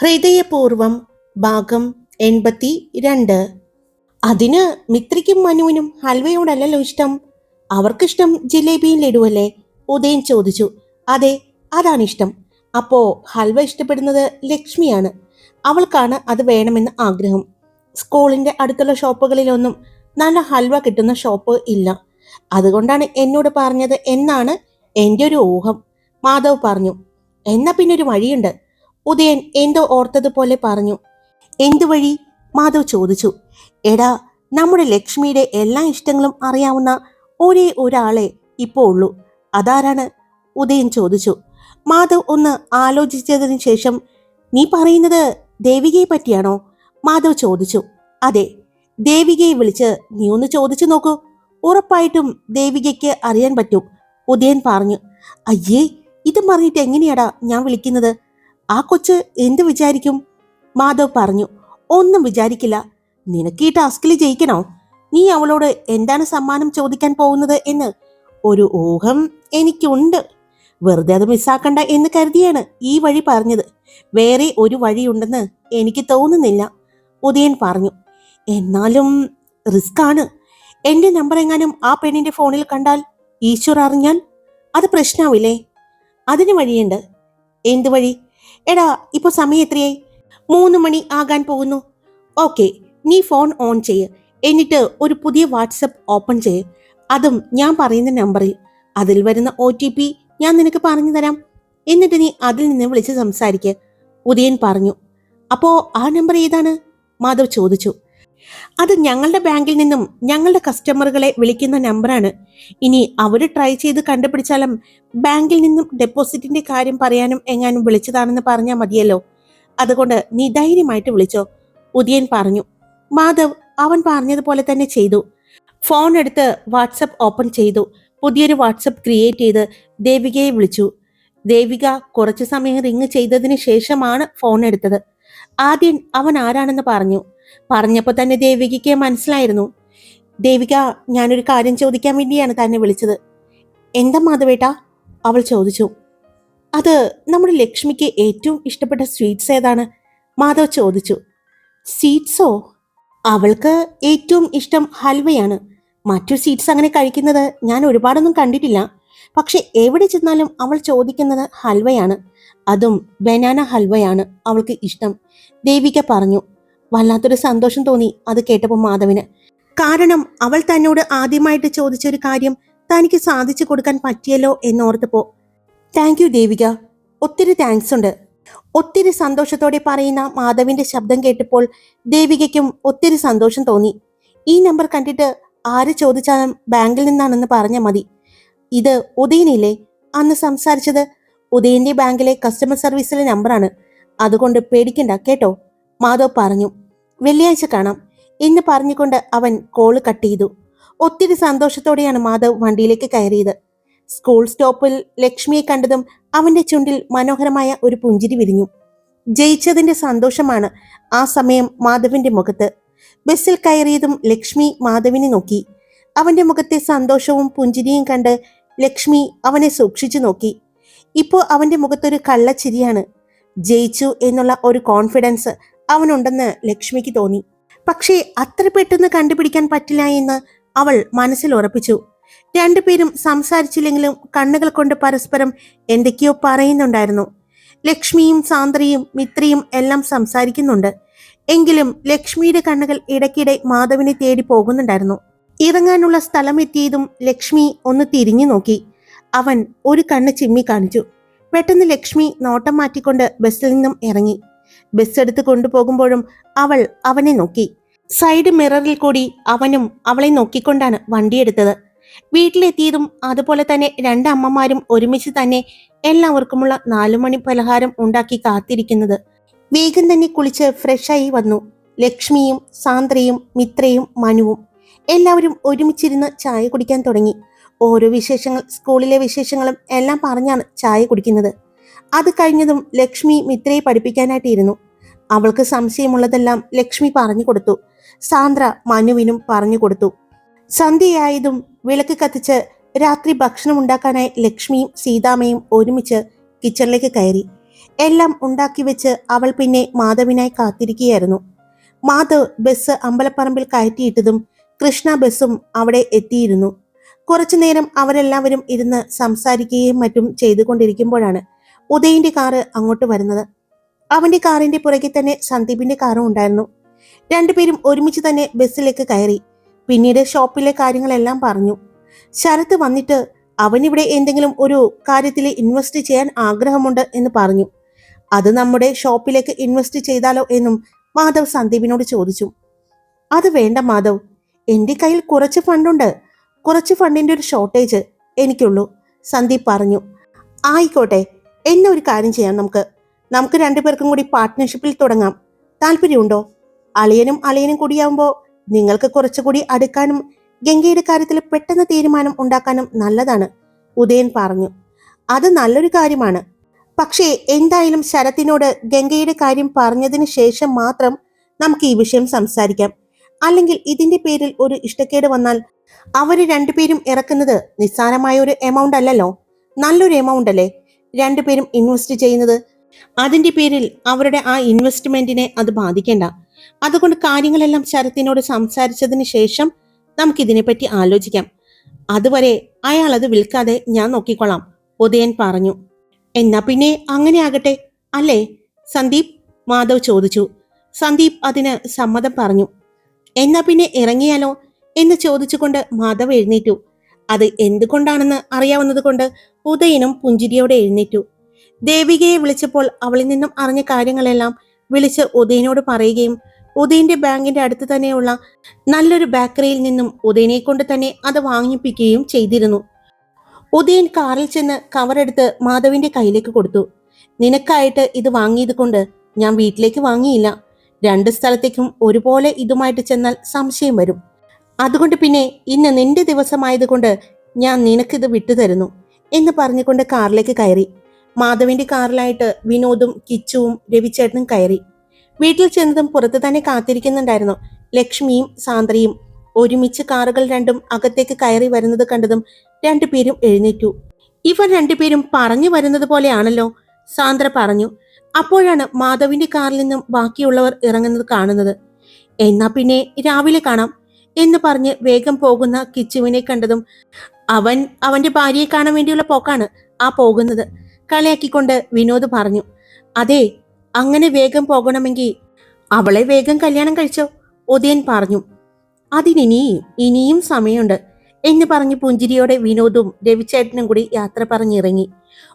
ഹൃദയപൂർവം ഭാഗം എൺപത്തി രണ്ട് അതിന് മിത്രിക്കും മനുവിനും ഹൽവയോടല്ലല്ലോ ഇഷ്ടം? അവർക്കിഷ്ടം ജിലേബിയും ലഡുവല്ലേ ഉദയൻ ചോദിച്ചു. അതെ അതാണ് ഇഷ്ടം അപ്പോ ഹൽവ ഇഷ്ടപ്പെടുന്നത് ലക്ഷ്മിയാണ്. അവൾക്കാണ് അത് വേണമെന്ന് ആഗ്രഹം. സ്കൂളിന്റെ അടുത്തുള്ള ഷോപ്പുകളിലൊന്നും നല്ല ഹൽവ കിട്ടുന്ന ഷോപ്പ് ഇല്ല. അതുകൊണ്ടാണ് എന്നോട് പറഞ്ഞത് എന്നാണ് എന്റെ ഒരു ഊഹം. മാധവ് പറഞ്ഞു എന്നാ പിന്നെ ഒരു വഴിയുണ്ട്. ഉദയൻ എന്തോ ഓർത്തതുപോലെ പറഞ്ഞു. എന്തുവഴി? മാധവ് ചോദിച്ചു. എടാ നമ്മുടെ ലക്ഷ്മിയുടെ എല്ലാ ഇഷ്ടങ്ങളും അറിയാവുന്ന ഒരേ ഒരാളെ ഇപ്പോൾ ഉള്ളൂ. അതാരാണ്? ഉദയൻ ചോദിച്ചു. മാധവ് ഒന്ന് ആലോചിച്ചതിന് ശേഷം നീ പറയുന്നത് ദേവികയെ പറ്റിയാണോ? മാധവ് ചോദിച്ചു. അതെ. ദേവികയെ വിളിച്ച് നീ ഒന്ന് ചോദിച്ചു നോക്കൂ. ഉറപ്പായിട്ടും ദേവികയ്ക്ക് അറിയാൻ പറ്റും ഉദയൻ പറഞ്ഞു. അയ്യേ ഇത് പറഞ്ഞിട്ട് എങ്ങനെയാടാ ഞാൻ വിളിക്കുന്നത്? ആ കൊച്ച് എന്ത് വിചാരിക്കും? മാധവ് പറഞ്ഞു ഒന്നും വിചാരിക്കില്ല. നിനക്ക് ഈ ടാസ്കിൽ ജയിക്കണോ? നീ അവളോട് എന്താണ് സമ്മാനം ചോദിക്കാൻ പോകുന്നത് എന്ന്? ഒരു ഊഹം എനിക്കുണ്ട്. വെറുതെ അത് മിസ്സാക്കണ്ട എന്ന് കരുതിയാണ് ഈ വഴി പറഞ്ഞത്. വേറെ ഒരു വഴിയുണ്ടെന്ന് എനിക്ക് തോന്നുന്നില്ല. ഉദയൻ പറഞ്ഞു എന്നാലും റിസ്ക് ആണ്. എന്റെ നമ്പർ എങ്ങാനും ആ പെണ്ണിന്റെ ഫോണിൽ കണ്ടാൽ ഈശ്വർ അറിഞ്ഞാൽ അത് പ്രശ്നാവില്ലേ? അതിന് വഴിയുണ്ട്. എന്ത് വഴി? എടാ ഇപ്പൊ സമയം എത്രയായി? മൂന്ന് മണി ആകാൻ പോകുന്നു. ഓക്കെ നീ ഫോൺ ഓൺ ചെയ്യ്. എന്നിട്ട് ഒരു പുതിയ വാട്സപ്പ് ഓപ്പൺ ചെയ്യ്. അതും ഞാൻ പറയുന്ന നമ്പറിൽ. അതിൽ വരുന്ന ഒ ടി പി ഞാൻ നിനക്ക് പറഞ്ഞു തരാം. എന്നിട്ട് നീ അതിൽ നിന്ന് വിളിച്ച് സംസാരിക്ക്. ഉദയൻ പറഞ്ഞു. അപ്പോ ആ നമ്പർ ഏതാണ്? മാധവ് ചോദിച്ചു. അത് ഞങ്ങളുടെ ബാങ്കിൽ നിന്നും ഞങ്ങളുടെ കസ്റ്റമറുകളെ വിളിക്കുന്ന നമ്പറാണ്. ഇനി അവർ ട്രൈ ചെയ്ത് കണ്ടുപിടിച്ചാലും ബാങ്കിൽ നിന്നും ഡെപ്പോസിറ്റിന്റെ കാര്യം പറയാനും എങ്ങാനും വിളിച്ചതാണെന്ന് പറഞ്ഞാൽ മതിയല്ലോ. അതുകൊണ്ട് നീ ധൈര്യമായിട്ട് വിളിച്ചോ. ഉദയൻ പറഞ്ഞു. മാധവ് അവൻ പറഞ്ഞതുപോലെ തന്നെ ചെയ്തു. ഫോൺ എടുത്ത് വാട്സപ്പ് ഓപ്പൺ ചെയ്തു. പുതിയൊരു വാട്സപ്പ് ക്രിയേറ്റ് ചെയ്ത് ദേവികയെ വിളിച്ചു. ദേവിക കുറച്ചു സമയം റിങ് ചെയ്തതിന് ശേഷമാണ് ഫോൺ എടുത്തത്. ആദ്യം അവൻ ആരാണെന്ന് പറഞ്ഞു. പറഞ്ഞപ്പോൾ തന്നെ ദേവികയ്ക്ക് മനസ്സിലായിരുന്നു. ദേവിക ഞാനൊരു കാര്യം ചോദിക്കാൻ വേണ്ടിയാണ് തന്നെ വിളിച്ചത്. എന്താ മാധവേട്ടാ? അവൾ ചോദിച്ചു. അത് നമ്മുടെ ലക്ഷ്മിക്ക് ഏറ്റവും ഇഷ്ടപ്പെട്ട സ്വീറ്റ്സ് ഏതാണ്? മാധവ് ചോദിച്ചു. സ്വീറ്റ്സോ? അവൾക്ക് ഏറ്റവും ഇഷ്ടം ഹൽവയാണ്. മറ്റു സ്വീറ്റ്സ് അങ്ങനെ കഴിക്കുന്നത് ഞാൻ ഒരുപാടൊന്നും കണ്ടിട്ടില്ല. പക്ഷെ എവിടെ ചെന്നാലും അവൾ ചോദിക്കുന്നത് ഹൽവയാണ്. അതും ബനാന ഹൽവയാണ് അവൾക്ക് ഇഷ്ടം. ദേവിക പറഞ്ഞു. വല്ലാത്തൊരു സന്തോഷം തോന്നി അത് കേട്ടപ്പോൾ മാധവിന്. കാരണം അവൾ തന്നോട് ആദ്യമായിട്ട് ചോദിച്ച ഒരു കാര്യം തനിക്ക് സാധിച്ചു കൊടുക്കാൻ പറ്റിയല്ലോ എന്നോർത്തപ്പോ താങ്ക് യു ദേവിക. ഒത്തിരി താങ്ക്സ് ഉണ്ട്. ഒത്തിരി സന്തോഷത്തോടെ പറയുന്ന മാധവിന്റെ ശബ്ദം കേട്ടപ്പോൾ ദേവികയ്ക്കും ഒത്തിരി സന്തോഷം തോന്നി. ഈ നമ്പർ കണ്ടിട്ട് ആര് ചോദിച്ചാലും ബാങ്കിൽ നിന്നാണെന്ന് പറഞ്ഞാൽ മതി. ഇത് ഉദയനില്ലേ? അന്ന് സംസാരിച്ചത് ഉദയന്റെ ബാങ്കിലെ കസ്റ്റമർ സർവീസിലെ നമ്പറാണ് അതുകൊണ്ട് പേടിക്കണ്ട കേട്ടോ? മാധവ് പറഞ്ഞു വെള്ളിയാഴ്ച കാണാം എന്ന് പറഞ്ഞുകൊണ്ട് അവൻ കോൾ കട്ട് ചെയ്തു. ഒത്തിരി സന്തോഷത്തോടെയാണ് മാധവ് വണ്ടിയിലേക്ക് കയറിയത്. സ്കൂൾ സ്റ്റോപ്പിൽ ലക്ഷ്മിയെ കണ്ടതും അവന്റെ ചുണ്ടിൽ മനോഹരമായ ഒരു പുഞ്ചിരി വിരിഞ്ഞു. ജയിച്ചതിന്റെ സന്തോഷമാണ് ആ സമയം മാധവിന്റെ മുഖത്ത്. ബസ്സിൽ കയറിയതും ലക്ഷ്മി മാധവിനെ നോക്കി. അവന്റെ മുഖത്തെ സന്തോഷവും പുഞ്ചിരിയും കണ്ട് ലക്ഷ്മി അവനെ സൂക്ഷിച്ചു നോക്കി. ഇപ്പോൾ അവന്റെ മുഖത്തൊരു കള്ളച്ചിരിയാണ്. ജയിച്ചു എന്നുള്ള ഒരു കോൺഫിഡൻസ് അവനുണ്ടെന്ന് ലക്ഷ്മിക്ക് തോന്നി. പക്ഷേ അത്ര പെട്ടെന്ന് കണ്ടുപിടിക്കാൻ പറ്റില്ല എന്ന് അവൾ മനസ്സിൽ ഉറപ്പിച്ചു. രണ്ടുപേരും സംസാരിച്ചില്ലെങ്കിലും കണ്ണുകൾ കൊണ്ട് പരസ്പരം എന്തൊക്കെയോ പറയുന്നുണ്ടായിരുന്നു. ലക്ഷ്മിയും സാന്ദ്രയും മിത്രയും എല്ലാം സംസാരിക്കുന്നുണ്ട്. എങ്കിലും ലക്ഷ്മിയുടെ കണ്ണുകൾ ഇടയ്ക്കിടെ മാധവിനെ തേടി പോകുന്നുണ്ടായിരുന്നു. ഇറങ്ങാനുള്ള സ്ഥലം എത്തിയതും ലക്ഷ്മി ഒന്ന് തിരിഞ്ഞു നോക്കി. അവൻ ഒരു കണ്ണ് ചിമ്മി കാണിച്ചു. പെട്ടെന്ന് ലക്ഷ്മി നോട്ടം മാറ്റിക്കൊണ്ട് ബസ്സിൽ നിന്നും ഇറങ്ങി. ബസ് എടുത്ത് കൊണ്ടുപോകുമ്പോഴും അവൾ അവനെ നോക്കി. സൈഡ് മിററിൽ കൂടി അവനും അവളെ നോക്കിക്കൊണ്ടാണ് വണ്ടിയെടുത്തത് വീട്ടിലെത്തിയതും അതുപോലെ തന്നെ രണ്ട് അമ്മമാരും ഒരുമിച്ച് തന്നെ എല്ലാവർക്കുമുള്ള നാലുമണി പലഹാരം ഉണ്ടാക്കി കാത്തിരിക്കുന്നത്. വേഗം തന്നെ കുളിച്ച് ഫ്രഷായി വന്നു. ലക്ഷ്മിയും സാന്ദ്രയും മിത്രയും മനുവും എല്ലാവരും ഒരുമിച്ചിരുന്ന് ചായ കുടിക്കാൻ തുടങ്ങി. ഓരോ വിശേഷങ്ങൾ സ്കൂളിലെ വിശേഷങ്ങളും എല്ലാം പറഞ്ഞാണ് ചായ കുടിക്കുന്നത്. അത് കഴിഞ്ഞതും ലക്ഷ്മി മിത്രയെ പഠിപ്പിക്കാനായിട്ടിരുന്നു. അവൾക്ക് സംശയമുള്ളതെല്ലാം ലക്ഷ്മി പറഞ്ഞു കൊടുത്തു. സാന്ദ്ര മനുവിനും പറഞ്ഞു കൊടുത്തു. സന്ധ്യയായതും വിളക്ക് കത്തിച്ച് രാത്രി ഭക്ഷണം ഉണ്ടാക്കാനായി ലക്ഷ്മിയും സീതാമ്മയും ഒരുമിച്ച് കിച്ചണിലേക്ക് കയറി. എല്ലാം ഉണ്ടാക്കി വെച്ച് അവൾ പിന്നെ മാധവിനായി കാത്തിരിക്കുകയായിരുന്നു. മാധവ് ബസ് അമ്പലപ്പറമ്പിൽ കയറ്റിയിട്ടതും കൃഷ്ണ ബസ്സും അവിടെ എത്തിയിരുന്നു. കുറച്ചു നേരം അവരെല്ലാവരും ഇരുന്ന് സംസാരിക്കുകയും മറ്റും ചെയ്തുകൊണ്ടിരിക്കുമ്പോഴാണ് ഉദയന്റെ കാറ് അങ്ങോട്ട് വരുന്നത്. അവന്റെ കാറിന്റെ പുറകെ തന്നെ സന്ദീപിന്റെ കാറും ഉണ്ടായിരുന്നു. രണ്ടുപേരും ഒരുമിച്ച് തന്നെ ബസ്സിലേക്ക് കയറി. പിന്നീട് ഷോപ്പിലെ കാര്യങ്ങളെല്ലാം പറഞ്ഞു. ശരത്ത് വന്നിട്ട് അവനിവിടെ എന്തെങ്കിലും ഒരു കാര്യത്തിൽ ഇൻവെസ്റ്റ് ചെയ്യാൻ ആഗ്രഹമുണ്ട് എന്ന് പറഞ്ഞു. അത് നമ്മുടെ ഷോപ്പിലേക്ക് ഇൻവെസ്റ്റ് ചെയ്താലോ എന്നും മാധവ് സന്ദീപിനോട് ചോദിച്ചു. അത് വേണ്ട മാധവ്. എന്റെ കയ്യിൽ കുറച്ച് ഫണ്ടുണ്ട് കുറച്ച് ഫണ്ടിന്റെ ഒരു ഷോർട്ടേജ് എനിക്കുള്ളൂ സന്ദീപ് പറഞ്ഞു. ആയിക്കോട്ടെ എന്നെ ഒരു കാര്യം ചെയ്യാം നമുക്ക്. നമുക്ക് രണ്ടുപേർക്കും കൂടി പാർട്ട്ണർഷിപ്പിൽ തുടങ്ങാം. താല്പര്യമുണ്ടോ? അളിയനും അളിയനും കൂടിയാവുമ്പോൾ നിങ്ങൾക്ക് കുറച്ചുകൂടി അടുക്കാനും ഗംഗയുടെ കാര്യത്തിൽ പെട്ടെന്ന് തീരുമാനം ഉണ്ടാക്കാനും നല്ലതാണ് ഉദയൻ പറഞ്ഞു. അത് നല്ലൊരു കാര്യമാണ്. പക്ഷേ എന്തായാലും ശരത്തിനോട് ഗംഗയുടെ കാര്യം പറഞ്ഞതിന് ശേഷം മാത്രം നമുക്ക് ഈ വിഷയം സംസാരിക്കാം. അല്ലെങ്കിൽ ഇതിന്റെ പേരിൽ ഒരു ഇഷ്ടക്കേട് വന്നാൽ അവർ രണ്ടുപേരും ഇറക്കുന്നത് നിസ്സാരമായ ഒരു എമൗണ്ട് അല്ലല്ലോ? നല്ലൊരു എമൗണ്ട് അല്ലേ? രണ്ടുപേരും ഇൻവെസ്റ്റ് ചെയ്യുന്നത്? അതിന്റെ പേരിൽ അവരുടെ ആ ഇൻവെസ്റ്റ്മെന്റിനെ അത് ബാധിക്കേണ്ട. അതുകൊണ്ട് കാര്യങ്ങളെല്ലാം ശരത്തിനോട് സംസാരിച്ചതിന് ശേഷം നമുക്കിതിനെപ്പറ്റി ആലോചിക്കാം. അതുവരെ അയാൾ അത് വിൽക്കാതെ ഞാൻ നോക്കിക്കൊള്ളാം ഉദയൻ പറഞ്ഞു. എന്നാ പിന്നെ അങ്ങനെ ആകട്ടെ അല്ലേ? സന്ദീപ് മാധവ് ചോദിച്ചു. സന്ദീപ് അതിന് സമ്മതം പറഞ്ഞു. എന്നാ പിന്നെ ഇറങ്ങിയാലോ? എന്ന് ചോദിച്ചുകൊണ്ട് മാധവ് എഴുന്നേറ്റു. അത് എന്തുകൊണ്ടാണെന്ന് അറിയാവുന്നത് കൊണ്ട് ഉദയനും പുഞ്ചിരിയോടെ എഴുന്നേറ്റു. ദേവികയെ വിളിച്ചപ്പോൾ അവളിൽ നിന്നും അറിഞ്ഞ കാര്യങ്ങളെല്ലാം വിളിച്ച് ഉദയനോട് പറയുകയും ഉദയന്റെ ബാങ്കിന്റെ അടുത്ത് തന്നെയുള്ള നല്ലൊരു ബേക്കറിയിൽ നിന്നും ഉദയനെ കൊണ്ട് തന്നെ അത് വാങ്ങിപ്പിക്കുകയും ചെയ്തിരുന്നു. ഉദയൻ കാറിൽ ചെന്ന് കവറെടുത്ത് മാധവിന്റെ കയ്യിലേക്ക് കൊടുത്തു. നിനക്കായിട്ട് ഇത് വാങ്ങിയത് കൊണ്ട് ഞാൻ വീട്ടിലേക്ക് വാങ്ങിയില്ല. രണ്ട് സ്ഥലത്തേക്കും ഒരുപോലെ ഇതുമായിട്ട് ചെന്നാൽ സംശയം വരും. അതുകൊണ്ട് പിന്നെ ഇന്ന് നിന്റെ ദിവസമായതുകൊണ്ട് ഞാൻ നിനക്കിത് വിട്ടുതരുന്നു. എന്ന് പറഞ്ഞുകൊണ്ട് കാറിലേക്ക് കയറി. മാധവിന്റെ കാറിലായിട്ട് വിനോദും കിച്ചുവും രവിചേട്ടനും കയറി. വീട്ടിൽ ചെന്നതും പുറത്ത് തന്നെ കാത്തിരിക്കുന്നുണ്ടായിരുന്നു. ലക്ഷ്മിയും സാന്ദ്രയും ഒരുമിച്ച് കാറുകൾ രണ്ടും അകത്തേക്ക് കയറി വരുന്നത് കണ്ടതും രണ്ടുപേരും എഴുന്നേറ്റു. ഇവർ രണ്ടുപേരും പറഞ്ഞു വരുന്നത് പോലെയാണല്ലോ സാന്ദ്ര പറഞ്ഞു. അപ്പോഴാണ് മാധവിന്റെ കാറിൽ നിന്നും ബാക്കിയുള്ളവർ ഇറങ്ങുന്നത് കാണുന്നത്. എന്നാ പിന്നെ രാവിലെ കാണാം എന്ന് പറഞ്ഞ് വേഗം പോകുന്ന കിച്ചുവിനെ കണ്ടതും അവൻ അവന്റെ ഭാര്യയെ കാണാൻ വേണ്ടിയുള്ള പോക്കാണ് ആ പോകുന്നത്. കളിയാക്കിക്കൊണ്ട് വിനോദ് പറഞ്ഞു അതെ അങ്ങനെ വേഗം പോകണമെങ്കിൽ അവളെ വേഗം കല്യാണം കഴിച്ചോ ഉദയൻ പറഞ്ഞു. അതിനിനിയും ഇനിയും സമയമുണ്ട് എന്ന് പറഞ്ഞ് പുഞ്ചിരിയോടെ വിനോദും രവിചേട്ടനും കൂടി യാത്ര പറഞ്ഞിറങ്ങി.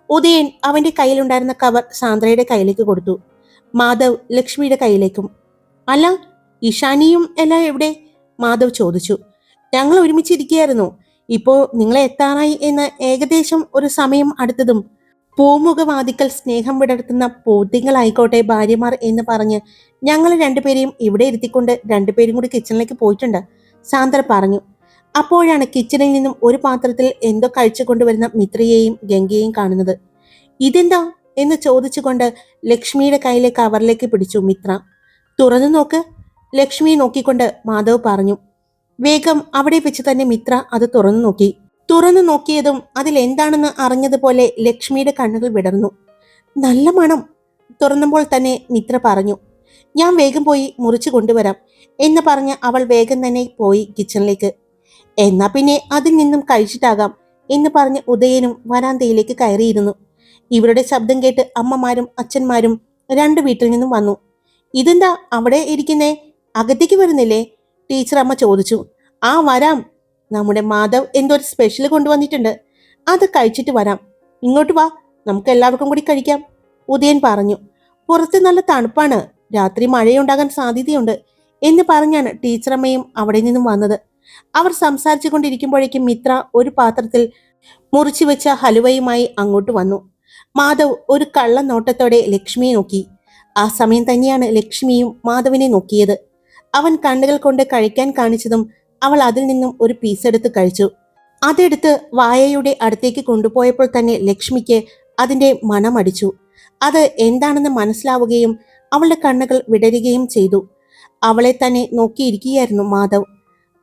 ഉദയൻ അവന്റെ കയ്യിലുണ്ടായിരുന്ന കവർ സാന്ദ്രയുടെ കയ്യിലേക്ക് കൊടുത്തു. മാധവ് ലക്ഷ്മിയുടെ കയ്യിലേക്കും അല്ല ഇഷാനിയും എല്ലാം എവിടെ? മാധവ് ചോദിച്ചു. ഞങ്ങൾ ഒരുമിച്ചിരിക്കുകയായിരുന്നു ഇപ്പോ നിങ്ങളെ എത്താറായി എന്ന് ഏകദേശം ഒരു സമയം അടുത്തതും പൂമുഖവാദിക്കൽ സ്നേഹം വിടർത്തുന്ന പോത്തിങ്ങളായിക്കോട്ടെ ഭാര്യമാർ എന്ന് പറഞ്ഞ് ഞങ്ങൾ രണ്ടുപേരെയും ഇവിടെ ഇരുത്തിക്കൊണ്ട് രണ്ടുപേരും കൂടി കിച്ചണിലേക്ക് പോയിട്ടുണ്ട്. സാന്ദ്ര പറഞ്ഞു അപ്പോഴാണ് കിച്ചണിൽ നിന്നും ഒരു പാത്രത്തിൽ എന്തോ കഴിച്ചു കൊണ്ടുവരുന്ന മിത്രയെയും ഗംഗയെയും കാണുന്നത്. ഇതെന്താ? എന്ന് ചോദിച്ചുകൊണ്ട് ലക്ഷ്മിയുടെ കയ്യിലെ കവറിലേക്ക് പിടിച്ചു മിത്ര. തുറന്നു നോക്ക്. ലക്ഷ്മിയെ നോക്കിക്കൊണ്ട് മാധവ് പറഞ്ഞു വേഗം അവിടെ വെച്ച് തന്നെ മിത്ര അത് തുറന്നു നോക്കി. തുറന്നു നോക്കിയതും അതിൽ എന്താണെന്ന് അറിഞ്ഞതുപോലെ ലക്ഷ്മിയുടെ കണ്ണുകൾ വിടർന്നു. നല്ല മണം തുറന്നപ്പോൾ തന്നെ മിത്ര പറഞ്ഞു. ഞാൻ വേഗം പോയി മുറിച്ചു കൊണ്ടുവരാം എന്ന് പറഞ്ഞ് അവൾ വേഗം തന്നെ പോയി കിച്ചണിലേക്ക്. എന്നാ പിന്നെ അതിൽ നിന്നും കഴിച്ചിട്ടാകാം എന്ന് പറഞ്ഞ് ഉദയനും വരാന്തയിലേക്ക് കയറിയിരുന്നു. ഇവരുടെ ശബ്ദം കേട്ട് അമ്മമാരും അച്ഛന്മാരും രണ്ട് വീട്ടിൽ നിന്നും വന്നു. ഇതെന്താ അവിടെ ഇരിക്കുന്നേ? അകത്തേക്ക് വരുന്നില്ലേ? ടീച്ചർ അമ്മ ചോദിച്ചു ആ വരാം. നമ്മുടെ മാധവ് എന്തോ ഒരു സ്പെഷ്യൽ കൊണ്ടുവന്നിട്ടുണ്ട്. അത് കഴിച്ചിട്ട് വരാം. ഇങ്ങോട്ട് വാ. നമുക്ക് എല്ലാവർക്കും കൂടി കഴിക്കാം. ഉദയൻ പറഞ്ഞു പുറത്ത് നല്ല തണുപ്പാണ്. രാത്രി മഴയുണ്ടാകാൻ സാധ്യതയുണ്ട് എന്ന് പറഞ്ഞാണ് ടീച്ചറമ്മയും അവിടെ നിന്നും വന്നത്. അവർ സംസാരിച്ചു കൊണ്ടിരിക്കുമ്പോഴേക്കും മിത്ര ഒരു പാത്രത്തിൽ മുറിച്ചു വെച്ച ഹലുവയുമായി അങ്ങോട്ട് വന്നു. മാധവ് ഒരു കള്ള നോട്ടത്തോടെ ലക്ഷ്മിയെ നോക്കി. ആ സമയം തന്നെയാണ് ലക്ഷ്മിയും മാധവിനെ നോക്കിയത്. അവൻ കണ്ണുകൾ കൊണ്ട് കഴിക്കാൻ കാണിച്ചതും അവൾ അതിൽ നിന്നും ഒരു പീസ് എടുത്ത് കഴിച്ചു. അതെടുത്ത് വായയുടെ അടുത്തേക്ക് കൊണ്ടുപോയപ്പോൾ തന്നെ ലക്ഷ്മിക്ക് അതിന്റെ മണമടിച്ചു. അത് എന്താണെന്ന് മനസ്സിലാവുകയും അവളുടെ കണ്ണുകൾ വിടരുകയും ചെയ്തു. അവളെ തന്നെ നോക്കിയിരിക്കുകയായിരുന്നു മാധവ്.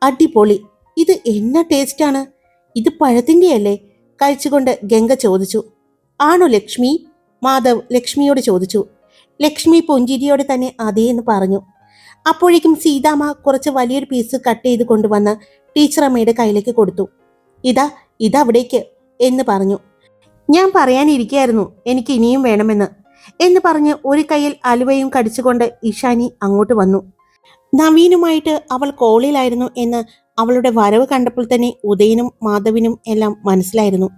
അടിപൊളി! ഇത് എന്നാ ടേസ്റ്റാണ് ഇത് പഴത്തിന്റെയല്ലേ? കഴിച്ചുകൊണ്ട് ഗംഗ ചോദിച്ചു. ആണോ ലക്ഷ്മി? മാധവ് ലക്ഷ്മിയോട് ചോദിച്ചു. ലക്ഷ്മി പുഞ്ചിരിയോടെ തന്നെ അതേ എന്ന് പറഞ്ഞു. അപ്പോഴേക്കും സീതാമ്മ കുറച്ച് വലിയൊരു പീസ് കട്ട് ചെയ്ത് കൊണ്ടുവന്ന് ടീച്ചർ അമ്മയുടെ കയ്യിലേക്ക് കൊടുത്തു. ഇതാ ഇതവിടേക്ക് എന്ന് പറഞ്ഞു. ഞാൻ പറയാനിരിക്കായിരുന്നു എനിക്ക് ഇനിയും വേണമെന്ന് എന്ന് പറഞ്ഞ് ഒരു കയ്യിൽ അലുവയും കടിച്ചുകൊണ്ട് ഇഷാനി അങ്ങോട്ട് വന്നു. നവീനുമായിട്ട് അവൾ കോളിലായിരുന്നു എന്ന് അവളുടെ വരവ് കണ്ടപ്പോൾ തന്നെ ഉദയനും മാധവിനും എല്ലാം മനസ്സിലായിരുന്നു.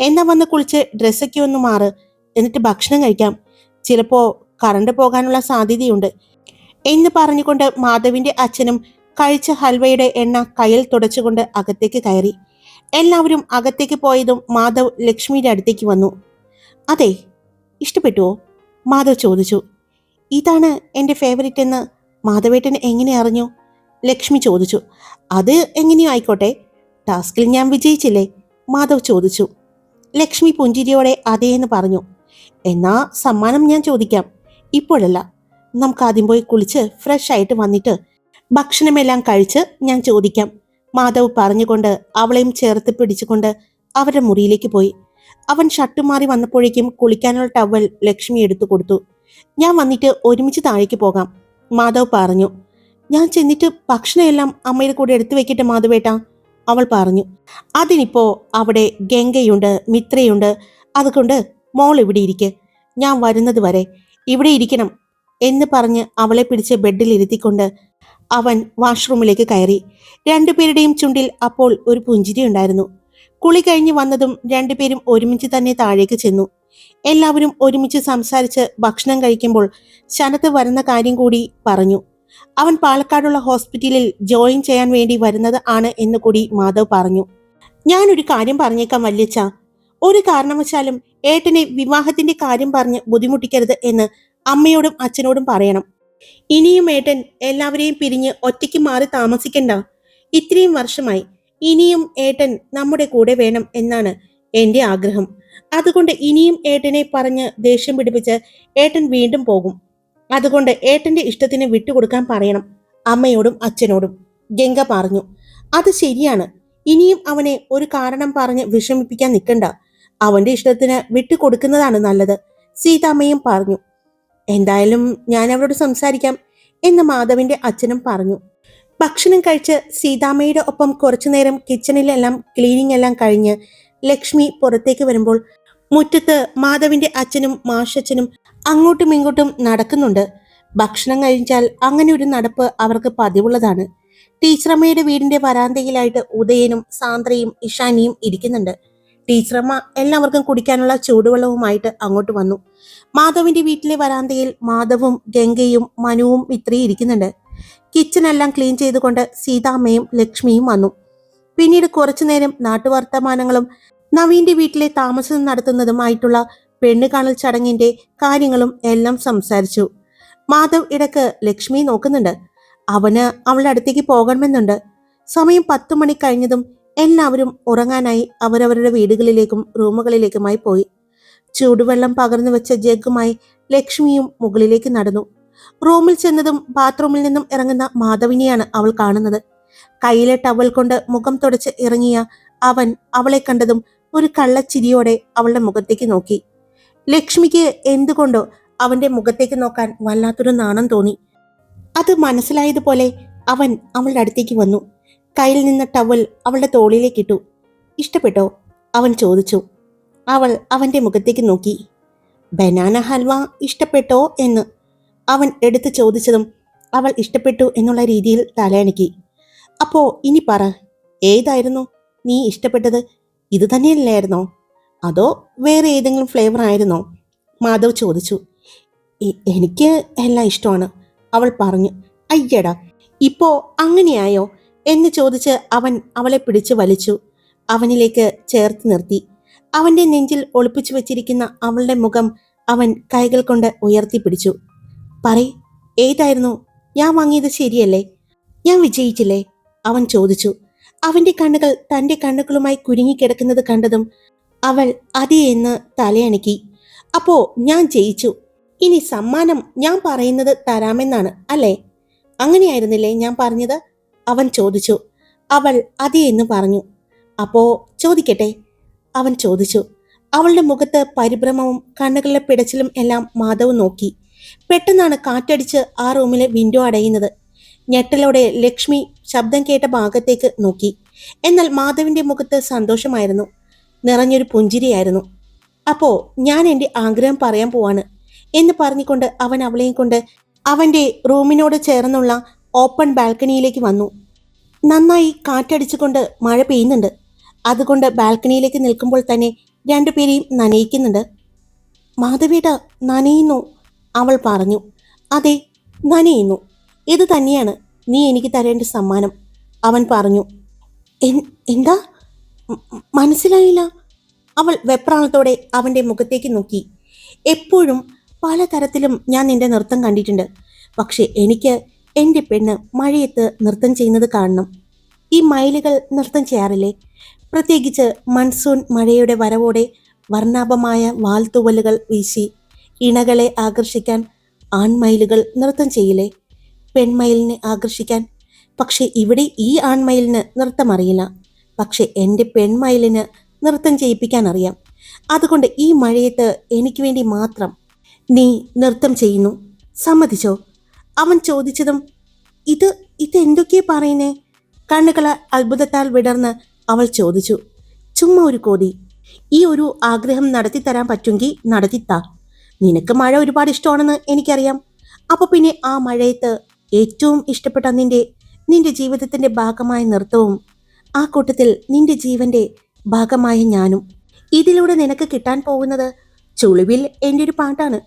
എന്നാ വന്ന് കുളിച്ച് ഡ്രസ്സൊക്കെ ഒന്ന് മാറ് എന്നിട്ട് ഭക്ഷണം കഴിക്കാം. ചിലപ്പോൾ കറണ്ട് പോകാനുള്ള സാധ്യതയുണ്ട്. എന്ന് പറഞ്ഞുകൊണ്ട് മാധവിന്റെ അച്ഛനും കഴിച്ച ഹൽവയുടെ എണ്ണ കയ്യിൽ തുടച്ചുകൊണ്ട് അകത്തേക്ക് കയറി. എല്ലാവരും അകത്തേക്ക് പോയതും മാധവ് ലക്ഷ്മിയുടെ അടുത്തേക്ക് വന്നു. അതെ ഇഷ്ടപ്പെട്ടുവോ? മാധവ് ചോദിച്ചു. ഇതാണ് എന്റെ ഫേവറേറ്റ് എന്ന് മാധവേട്ടൻ എങ്ങനെ അറിഞ്ഞു? ലക്ഷ്മി ചോദിച്ചു. അത് എങ്ങനെയോ ആയിക്കോട്ടെ ടാസ്കിൽ ഞാൻ വിജയിച്ചില്ലേ? മാധവ് ചോദിച്ചു. ലക്ഷ്മി പുഞ്ചിരിയോടെ അതേ എന്ന് പറഞ്ഞു. എന്നാ സമ്മാനം ഞാൻ ചോദിക്കാം. ഇപ്പോഴല്ല നമുക്ക് ആദ്യം പോയി കുളിച്ച് ഫ്രഷ് ആയിട്ട് വന്നിട്ട് ഭക്ഷണമെല്ലാം കഴിച്ച് ഞാൻ ചോദിക്കാം. മാധവ് പറഞ്ഞുകൊണ്ട് അവളെയും ചേർത്ത് പിടിച്ചുകൊണ്ട് അവരുടെ മുറിയിലേക്ക് പോയി. അവൻ ഷർട്ട് മാറി വന്നപ്പോഴേക്കും കുളിക്കാനുള്ള ടവൽ ലക്ഷ്മി എടുത്തു കൊടുത്തു. ഞാൻ വന്നിട്ട് ഒരുമിച്ച് താഴേക്ക് പോകാം മാധവ് പറഞ്ഞു. ഞാൻ ചെന്നിട്ട് ഭക്ഷണമെല്ലാം അമ്മയുടെ കൂടെ എടുത്തു വെക്കട്ടെ മാധവേട്ട അവൾ പറഞ്ഞു. അതിനിപ്പോ അവിടെ ഗംഗയുണ്ട് മിത്രയുണ്ട് അതുകൊണ്ട് മോൾ ഇവിടെ ഇരിക്കെ. ഞാൻ വരുന്നത് വരെ ഇവിടെ ഇരിക്കണം എന്ന് പറഞ്ഞ് അവളെ പിടിച്ച് ബെഡിൽ ഇരുത്തിക്കൊണ്ട് അവൻ വാഷ്റൂമിലേക്ക് കയറി. രണ്ടുപേരുടെയും ചുണ്ടിൽ അപ്പോൾ ഒരു പുഞ്ചിരി ഉണ്ടായിരുന്നു. കുളി കഴിഞ്ഞ് വന്നതും രണ്ടുപേരും ഒരുമിച്ച് തന്നെ താഴേക്ക് ചെന്നു. എല്ലാവരും ഒരുമിച്ച് സംസാരിച്ച് ഭക്ഷണം കഴിക്കുമ്പോൾ ശനത്ത് വരുന്ന കാര്യം കൂടി പറഞ്ഞു. അവൻ പാലക്കാടുള്ള ഹോസ്പിറ്റലിൽ ജോയിൻ ചെയ്യാൻ വേണ്ടി വരുന്നത് ആണ് എന്ന് കൂടി മാധവ് പറഞ്ഞു. ഞാനൊരു കാര്യം പറഞ്ഞേക്കാം വല്യച്ച ഒരു കാരണവശാലും ഏട്ടനെ വിവാഹത്തിന്റെ കാര്യം പറഞ്ഞ് ബുദ്ധിമുട്ടിക്കരുത് എന്ന് അമ്മയോടും അച്ഛനോടും പറയണം. ഇനിയും ഏട്ടൻ എല്ലാവരെയും പിരിഞ്ഞ് ഒറ്റയ്ക്ക് മാറി താമസിക്കണ്ട. ഇത്രയും വർഷമായി ഇനിയും ഏട്ടൻ നമ്മുടെ കൂടെ വേണം എന്നാണ് എന്റെ ആഗ്രഹം. അതുകൊണ്ട് ഇനിയും ഏട്ടനെ പറഞ്ഞ് ദേഷ്യം പിടിപ്പിച്ച് ഏട്ടൻ വീണ്ടും പോകും. അതുകൊണ്ട് ഏട്ടന്റെ ഇഷ്ടത്തിന് വിട്ടുകൊടുക്കാൻ പറയണം അമ്മയോടും അച്ഛനോടും. ഗംഗ പറഞ്ഞു അത് ശരിയാണ്. ഇനിയും അവനെ ഒരു കാരണം പറഞ്ഞ് വിഷമിപ്പിക്കാൻ നിൽക്കണ്ട. അവന്റെ ഇഷ്ടത്തിന് വിട്ടുകൊടുക്കുന്നതാണ് നല്ലത് സീതാമ്മയും പറഞ്ഞു. എന്തായാലും ഞാൻ അവളോട് സംസാരിക്കാം എന്ന് മാധവിന്റെ അച്ഛനും പറഞ്ഞു. ഭക്ഷണം കഴിച്ച് സീതാമ്മയുടെ ഒപ്പം കുറച്ചു നേരം കിച്ചണിലെല്ലാം ക്ലീനിങ് എല്ലാം കഴിഞ്ഞ് ലക്ഷ്മി പുറത്തേക്ക് വരുമ്പോൾ മുറ്റത്ത് മാധവിന്റെ അച്ഛനും മാഷച്ചനും അങ്ങോട്ടും ഇങ്ങോട്ടും നടക്കുന്നുണ്ട്. ഭക്ഷണം കഴിച്ചാൽ അങ്ങനെ ഒരു നടപ്പ് അവർക്ക് പതിവുള്ളതാണ്. ടീച്ചറമ്മയുടെ വീടിന്റെ വരാന്തയിലായിട്ട് ഉദയനും സാന്ദ്രയും ഇഷാനിയും ഇരിക്കുന്നുണ്ട്. ടീച്ചറമ്മ എല്ലാവർക്കും കുടിക്കാനുള്ള ചൂടുവെള്ളവുമായിട്ട് അങ്ങോട്ട് വന്നു. മാധവിന്റെ വീട്ടിലെ വരാന്തയിൽ മാധവും ഗംഗയും മനുവും ഇത്രയും ഇരിക്കുന്നുണ്ട്. കിച്ചണെല്ലാം ക്ലീൻ ചെയ്തുകൊണ്ട് സീതാമ്മയും ലക്ഷ്മിയും വന്നു. പിന്നീട് കുറച്ചു നേരം നാട്ടുവർത്തമാനങ്ങളും നവീന്റെ വീട്ടിലെ താമസം നടത്തുന്നതുമായിട്ടുള്ള പെണ്ണ് കാണൽ ചടങ്ങിന്റെ കാര്യങ്ങളും എല്ലാം സംസാരിച്ചു. മാധവ് ഇടയ്ക്ക് ലക്ഷ്മി നോക്കുന്നുണ്ട്. അവന് അവളുടെ അടുത്തേക്ക് പോകണമെന്നുണ്ട്. സമയം പത്തു മണി കഴിഞ്ഞതും എല്ലാവരും ഉറങ്ങാനായി അവരവരുടെ വീടുകളിലേക്കും റൂമുകളിലേക്കുമായി പോയി. ചൂടുവെള്ളം പകർന്നു വെച്ച ജഗ്ഗുമായി ലക്ഷ്മിയും മുകളിലേക്ക് നടന്നു. റൂമിൽ ചെന്നതും ബാത്റൂമിൽ നിന്നും ഇറങ്ങുന്ന മാധവിനെയാണ് അവൾ കാണുന്നത്. കയ്യിലെ ടവൽ കൊണ്ട് മുഖം തുടച്ച് ഇറങ്ങിയ അവൻ അവളെ കണ്ടതും ഒരു കള്ളച്ചിരിയോടെ അവളുടെ മുഖത്തേക്ക് നോക്കി. ലക്ഷ്മിക്ക് എന്തുകൊണ്ടോ അവന്റെ മുഖത്തേക്ക് നോക്കാൻ വല്ലാത്തൊരു നാണം തോന്നി. അത് മനസ്സിലായതുപോലെ അവൻ അവളുടെ അടുത്തേക്ക് വന്നു. കയ്യിൽ നിന്ന ടവൽ അവളുടെ തോളിലേക്ക് ഇട്ടു ഇഷ്ടപ്പെട്ടോ? അവൻ ചോദിച്ചു. അവൾ അവന്റെ മുഖത്തേക്ക് നോക്കി. ബനാന ഹൽവ ഇഷ്ടപ്പെട്ടോ? എന്ന്. അവൻ എടുത്തു ചോദിച്ചതും അവൾ ഇഷ്ടപ്പെട്ടു എന്നുള്ള രീതിയിൽ തലയണക്കി. അപ്പോ ഇനി പറ ഏതായിരുന്നു നീ ഇഷ്ടപ്പെട്ടത്? ഇത് തന്നെയല്ലായിരുന്നോ? അതോ വേറെ ഏതെങ്കിലും ഫ്ലേവർ ആയിരുന്നോ? മാധവ് ചോദിച്ചു. "എ- എനിക്ക് എല്ലാം ഇഷ്ടമാണ് അവൾ പറഞ്ഞു. അയ്യടാ ഇപ്പോ അങ്ങനെയായോ? എന്ന് ചോദിച്ച് അവൻ അവളെ പിടിച്ചു വലിച്ചു. അവനിലേക്ക് ചേർത്ത് നിർത്തി. അവന്റെ നെഞ്ചിൽ ഒളിപ്പിച്ചു വെച്ചിരിക്കുന്ന അവളുടെ മുഖം അവൻ കൈകൾ കൊണ്ട് ഉയർത്തി പിടിച്ചു. പറയ് ഏതായിരുന്നു? ഞാൻ വാങ്ങിയത് ശരിയല്ലേ? ഞാൻ വിജയിച്ചില്ലേ? അവൻ ചോദിച്ചു. അവന്റെ കണ്ണുകൾ തന്റെ കണ്ണുകളുമായി കുരുങ്ങിക്കിടക്കുന്നത് കണ്ടതും അവൾ അതേ എന്ന് തലയണക്കി. അപ്പോ ഞാൻ ജയിച്ചു. ഇനി സമ്മാനം ഞാൻ പറയുന്നത് തരാമെന്നാണ് അല്ലേ? അങ്ങനെയായിരുന്നില്ലേ ഞാൻ പറഞ്ഞത്? അവൻ ചോദിച്ചു അവൾ അതേ എന്ന് പറഞ്ഞു. അപ്പോ ചോദിക്കട്ടെ? അവൻ ചോദിച്ചു. അവളുടെ മുഖത്ത് പരിഭ്രമവും കണ്ണുകളിലെ പിടച്ചിലും എല്ലാം മാധവ് നോക്കി. പെട്ടെന്നാണ് കാറ്റടിച്ച് ആ റൂമിലെ വിൻഡോ അടയുന്നത്. ഞെട്ടലോടെ ലക്ഷ്മി ശബ്ദം കേട്ട ഭാഗത്തേക്ക് നോക്കി. എന്നാൽ മാധവിന്റെ മുഖത്ത് സന്തോഷമായിരുന്നു. നിറഞ്ഞൊരു പുഞ്ചിരിയായിരുന്നു. അപ്പോ ഞാൻ എന്റെ ആഗ്രഹം പറയാൻ പോവാണ് എന്ന് പറഞ്ഞുകൊണ്ട് അവൻ അവളെയും കൊണ്ട് അവന്റെ റൂമിനോട് ചേർന്നുള്ള ഓപ്പൺ ബാൽക്കണിയിലേക്ക് വന്നു. നന്നായി കാറ്റടിച്ചുകൊണ്ട് മഴ പെയ്യുന്നുണ്ട്. അതുകൊണ്ട് ബാൽക്കണിയിലേക്ക് നിൽക്കുമ്പോൾ തന്നെ രണ്ടുപേരെയും നനയിക്കുന്നുണ്ട്. മാധവീട നനയുന്നു അവൾ പറഞ്ഞു. അതെ നനയുന്നു. ഇത് തന്നെയാണ്. നീ എനിക്ക് തരേണ്ട സമ്മാനം അവൻ പറഞ്ഞു. എന്താ? മനസ്സിലായില്ല. അവൾ വെപ്രാളത്തോടെ അവന്റെ മുഖത്തേക്ക് നോക്കി. എപ്പോഴും പലതരത്തിലും ഞാൻ നിന്റെ നൃത്തം കണ്ടിട്ടുണ്ട്. പക്ഷെ എനിക്ക് എന്റെ പെണ്ണ് മഴയത്ത് നൃത്തം ചെയ്യുന്നത് കാണണം. ഈ മയിലുകൾ നൃത്തം ചെയ്യാറില്ലേ? പ്രത്യേകിച്ച് മൺസൂൺ മഴയുടെ വരവോടെ വർണാഭമായ വാൽത്തുവലുകൾ വീശി ഇണകളെ ആകർഷിക്കാൻ ആൺമയിലുകൾ നൃത്തം ചെയ്യില്ലേ? പെൺമയിലിനെ ആകർഷിക്കാൻ. പക്ഷേ ഇവിടെ ഈ ആൺമയിലിന് നൃത്തം അറിയില്ല. പക്ഷെ എന്റെ പെൺമയിലിന് നൃത്തം ചെയ്യിപ്പിക്കാൻ അറിയാം. അതുകൊണ്ട് ഈ മഴയത്ത് എനിക്ക് വേണ്ടി മാത്രം നീ നൃത്തം ചെയ്യുന്നു. സമ്മതിച്ചോ? അവൻ ചോദിച്ചതും ഇത് ഇത് എന്തൊക്കെയാ പറയുന്നേ? കണ്ണുകൾ അത്ഭുതത്താൽ വിടർന്ന് അവൾ ചോദിച്ചു ചുമ്മാ ഒരു കോതി. ഈ ഒരു ആഗ്രഹം നടത്തി തരാൻ പറ്റുമെങ്കിൽ നടത്തിത്താ നിനക്ക് മഴ ഒരുപാട് ഇഷ്ടമാണെന്ന് എനിക്കറിയാം. അപ്പൊ പിന്നെ ആ മഴയത്ത് ഏറ്റവും ഇഷ്ടപ്പെട്ട നിന്റെ നിന്റെ ജീവിതത്തിന്റെ ഭാഗമായ നൃത്തവും ആ കൂട്ടത്തിൽ നിന്റെ ജീവന്റെ ഭാഗമായ ഞാനും. ഇതിലൂടെ നിനക്ക് കിട്ടാൻ പോകുന്നത് ചുളിവിൽ എന്റെ ഒരു പാട്ടാണ്.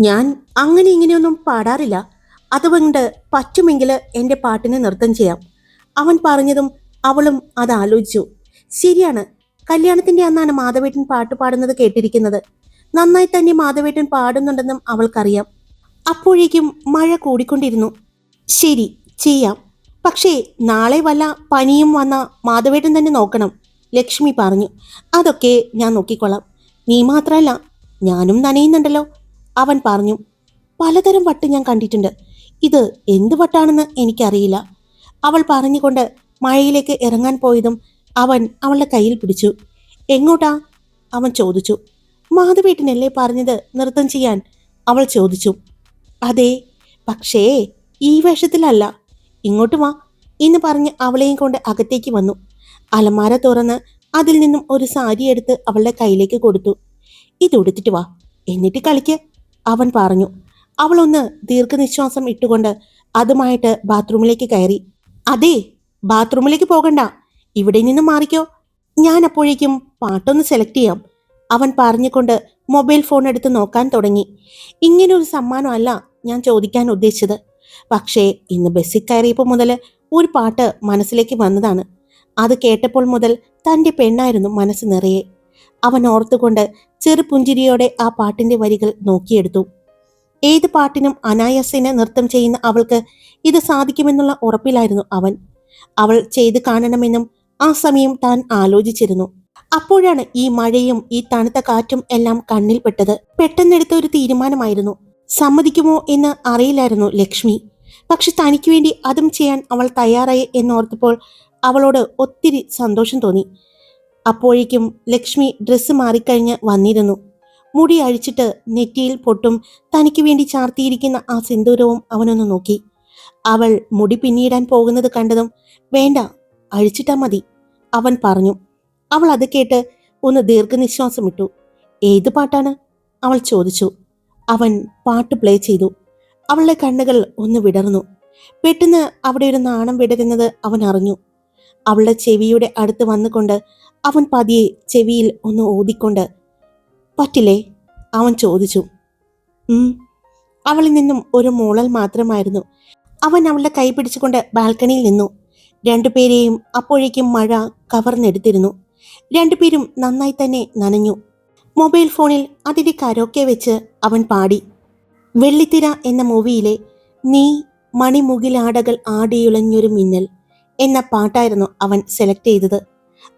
ഞാൻ അങ്ങനെ ഇങ്ങനെയൊന്നും പാടാറില്ല. അതുകൊണ്ട് പറ്റുമെങ്കിൽ എന്റെ പാട്ടിനെ നൃത്തം ചെയ്യാം. അവൻ പറഞ്ഞതും അവളും അത് ആലോചിച്ചു. ശരിയാണ്. കല്യാണത്തിന്റെ അന്നാണ് മാധവേട്ടൻ പാട്ട് പാടുന്നത് കേട്ടിരിക്കുന്നത്. നന്നായി തന്നെ മാധവേട്ടൻ പാടുന്നുണ്ടെന്നും അവൾക്കറിയാം. അപ്പോഴേക്കും മഴ കൂടിക്കൊണ്ടിരുന്നു. ശരി ചെയ്യാം. പക്ഷേ നാളെ വല്ല പനിയും വന്ന മാധവേട്ടൻ തന്നെ നോക്കണം ലക്ഷ്മി പറഞ്ഞു. അതൊക്കെ ഞാൻ നോക്കിക്കൊള്ളാം. നീ മാത്രമല്ല ഞാനും നനയുന്നുണ്ടല്ലോ. അവൻ പറഞ്ഞു പലതരം വട്ട് ഞാൻ കണ്ടിട്ടുണ്ട്. ഇത് എന്ത് വട്ടാണെന്ന് എനിക്കറിയില്ല. അവൾ പറഞ്ഞുകൊണ്ട് മഴയിലേക്ക് ഇറങ്ങാൻ പോയതും അവൻ അവളുടെ കയ്യിൽ പിടിച്ചു. എങ്ങോട്ടാ? അവൻ ചോദിച്ചു. മാധവേട്ടനല്ലേ പറഞ്ഞത് നൃത്തം ചെയ്യാൻ? അവൾ ചോദിച്ചു. അതെ പക്ഷേ ഈ വേഷത്തിലല്ല. ഇങ്ങോട്ട് വാ എന്ന് പറഞ്ഞ് അവളെയും കൊണ്ട് അകത്തേക്ക് വന്നു. അലമാര തുറന്ന് അതിൽ നിന്നും ഒരു സാരി എടുത്ത് അവളുടെ കയ്യിലേക്ക് കൊടുത്തു. ഇത് ഉടുത്തിട്ട് വാ എന്നിട്ട് കളിക്ക് അവൻ പറഞ്ഞു. അവളൊന്ന് ദീർഘനിശ്വാസം ഇട്ടുകൊണ്ട് അതുമായിട്ട് ബാത്റൂമിലേക്ക് കയറി. അതെ ബാത്റൂമിലേക്ക് പോകണ്ട. ഇവിടെ നിന്ന് മാറിക്കോ. ഞാൻ അപ്പോഴേക്കും പാട്ടൊന്ന് സെലക്ട് ചെയ്യാം. അവൻ പറഞ്ഞുകൊണ്ട് മൊബൈൽ ഫോൺ എടുത്ത് നോക്കാൻ തുടങ്ങി. ഇങ്ങനൊരു സമ്മാനമല്ല ഞാൻ ചോദിക്കാൻ ഉദ്ദേശിച്ചത്. പക്ഷേ ഇന്ന് ബസ്സിൽ കയറിയപ്പോൾ മുതൽ ഒരു പാട്ട് മനസ്സിലേക്ക് വന്നതാണ്. അത് കേട്ടപ്പോൾ മുതൽ തന്റെ പെണ്ണായിരുന്നു മനസ്സ് നിറയെ. അവൻ ഓർത്തുകൊണ്ട് ചെറുപുഞ്ചിരിയോടെ ആ പാട്ടിന്റെ വരികൾ നോക്കിയെടുത്തു. ഏത് പാട്ടിനും അനായാസേന നൃത്തം ചെയ്യുന്ന അവൾക്ക് ഇത് സാധിക്കുമെന്നുള്ള ഉറപ്പിലായിരുന്നു അവൻ. അവൾ ചെയ്ത് കാണണമെന്നും ആ സമയം താൻ ആലോചിച്ചിരുന്നു. അപ്പോഴാണ് ഈ മഴയും ഈ തണുത്ത കാറ്റും എല്ലാം കണ്ണിൽപ്പെട്ടത് പെട്ടെന്നെടുത്ത ഒരു തീരുമാനമായിരുന്നു. സമ്മതിക്കുമോ എന്ന് അറിയില്ലായിരുന്നു ലക്ഷ്മി. പക്ഷെ തനിക്ക് വേണ്ടി അതും ചെയ്യാൻ അവൾ തയ്യാറായി എന്നോർത്തപ്പോൾ അവളോട് ഒത്തിരി സന്തോഷം തോന്നി. അപ്പോഴേക്കും ലക്ഷ്മി ഡ്രസ്സ് മാറിക്കഴിഞ്ഞ് വന്നിരുന്നു. മുടി അഴിച്ചിട്ട് നെറ്റിയിൽ പൊട്ടും തനിക്ക് വേണ്ടി ചാർത്തിയിരിക്കുന്ന ആ സിന്ദൂരവും അവനൊന്ന് നോക്കി. അവൾ മുടി പിന്നിടാൻ പോകുന്നത് കണ്ടതും വേണ്ട അഴിച്ചിട്ടാ മതി അവൻ പറഞ്ഞു. അവൾ അത് കേട്ട് ഒന്ന് ദീർഘനിശ്വാസം ഇട്ടു. ഏത് പാട്ടാണ്? അവൾ ചോദിച്ചു. അവൻ പാട്ട് പ്ലേ ചെയ്തു. അവളുടെ കണ്ണുകൾ ഒന്ന് വിടർന്നു. പെട്ടെന്ന് അവിടെ ഒരു നാണം വിടരുന്നത് അവൻ അറിഞ്ഞു. അവളുടെ ചെവിയുടെ അടുത്ത് വന്നുകൊണ്ട് അവൻ പതിയെ ചെവിയിൽ ഒന്ന് ഊതിക്കൊണ്ട് പറ്റില്ലേ? അവൻ ചോദിച്ചു. അവളിൽ നിന്നും ഒരു മൂളൽ മാത്രമായിരുന്നു. അവൻ അവളുടെ കൈ പിടിച്ചുകൊണ്ട് ബാൽക്കണിയിൽ നിന്നു. രണ്ടുപേരെയും അപ്പോഴേക്കും മഴ കവർന്നെടുത്തിരുന്നു. രണ്ടുപേരും നന്നായി തന്നെ നനഞ്ഞു. മൊബൈൽ ഫോണിൽ അതിന്റെ കരോക്കെ വെച്ച് അവൻ പാടി. വെള്ളിത്തിര എന്ന മൂവിയിലെ നീ മണിമുകിലാടകൾ ആടിയുളഞ്ഞൊരു മിന്നൽ എന്ന പാട്ടായിരുന്നു അവൻ സെലക്ട് ചെയ്തത്.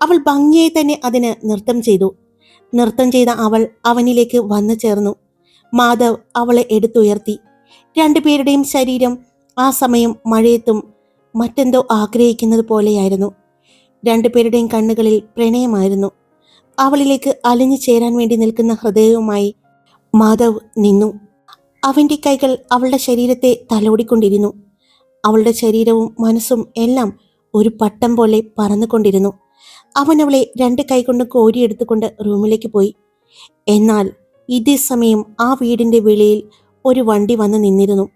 അവൾ ഭംഗിയായി തന്നെ അതിന് നൃത്തം ചെയ്തു. നൃത്തം ചെയ്ത അവൾ അവനിലേക്ക് വന്നു ചേർന്നു. മാധവ് അവളെ എടുത്തുയർത്തി. രണ്ടുപേരുടെയും ശരീരം ആ സമയം മഴയത്തും മറ്റെന്തോ ആഗ്രഹിക്കുന്നത് പോലെയായിരുന്നു. രണ്ടുപേരുടെയും കണ്ണുകളിൽ പ്രണയമായിരുന്നു. അവളിലേക്ക് അലിഞ്ഞു ചേരാൻ വേണ്ടി നിൽക്കുന്ന ഹൃദയവുമായി മാധവ് നിന്നു. അവന്റെ കൈകൾ അവളുടെ ശരീരത്തെ തലോടിക്കൊണ്ടിരുന്നു. അവളുടെ ശരീരവും മനസ്സും എല്ലാം ഒരു പട്ടം പോലെ പറന്നുകൊണ്ടിരുന്നു. അവൻ അവളെ രണ്ട് കൈകൊണ്ട് കോരിയെടുത്തുകൊണ്ട് റൂമിലേക്ക് പോയി. എന്നാൽ ഇതേ സമയം ആ വീടിന്റെ വെളിയിൽ ഒരു വണ്ടി വന്ന് നിന്നിരുന്നു.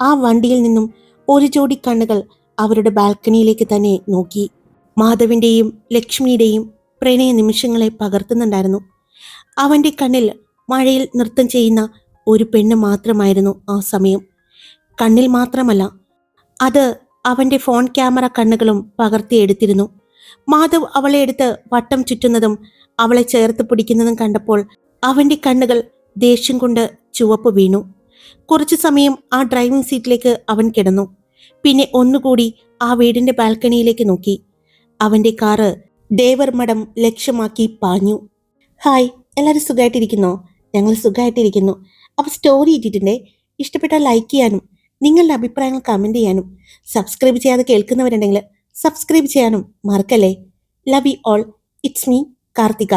ആ വണ്ടിയിൽ നിന്നും ഒരു ജോഡി കണ്ണുകൾ അവരുടെ ബാൽക്കണിയിലേക്ക് തന്നെ നോക്കി. മാധവിന്റെയും ലക്ഷ്മിയുടെയും പ്രണയ നിമിഷങ്ങളെ പകർത്തുന്നുണ്ടായിരുന്നു. അവന്റെ കണ്ണിൽ മഴയിൽ നൃത്തം ചെയ്യുന്ന ഒരു പെണ്ണ് മാത്രമായിരുന്നു ആ സമയം. കണ്ണിൽ മാത്രമല്ല അത് അവന്റെ ഫോൺ ക്യാമറ കണ്ണുകളും പകർത്തിയെടുത്തിരുന്നു മാധവ് അവളെ എടുത്ത് വട്ടം ചുറ്റുന്നതും അവളെ ചേർത്ത് പിടിക്കുന്നതും കണ്ടപ്പോൾ അവന്റെ കണ്ണുകൾ ദേഷ്യം കൊണ്ട് ചുവപ്പ് വീണു. കുറച്ചു സമയം ആ ഡ്രൈവിംഗ് സീറ്റിലേക്ക് അവൻ കിടന്നു. പിന്നെ ഒന്നുകൂടി ആ വീടിന്റെ ബാൽക്കണിയിലേക്ക് നോക്കി. അവന്റെ കാറ് ദേവർ മഠം ലക്ഷ്യമാക്കി പാഞ്ഞു. ഹായ് എല്ലാവരും സുഖമായിട്ടിരിക്കുന്നോ ഞങ്ങൾ സുഖമായിട്ടിരിക്കുന്നു അപ്പോൾ സ്റ്റോറി ഇട്ടിട്ടുണ്ടേ? ഇഷ്ടപ്പെട്ടാൽ ലൈക്ക് ചെയ്യാനും നിങ്ങളുടെ അഭിപ്രായങ്ങൾ കമന്റ് ചെയ്യാനും സബ്സ്ക്രൈബ് ചെയ്യാതെ കേൾക്കുന്നവരുണ്ടെങ്കിൽ സബ്സ്ക്രൈബ് ചെയ്യാനും മറക്കല്ലേ. Love you all it's me Karthika.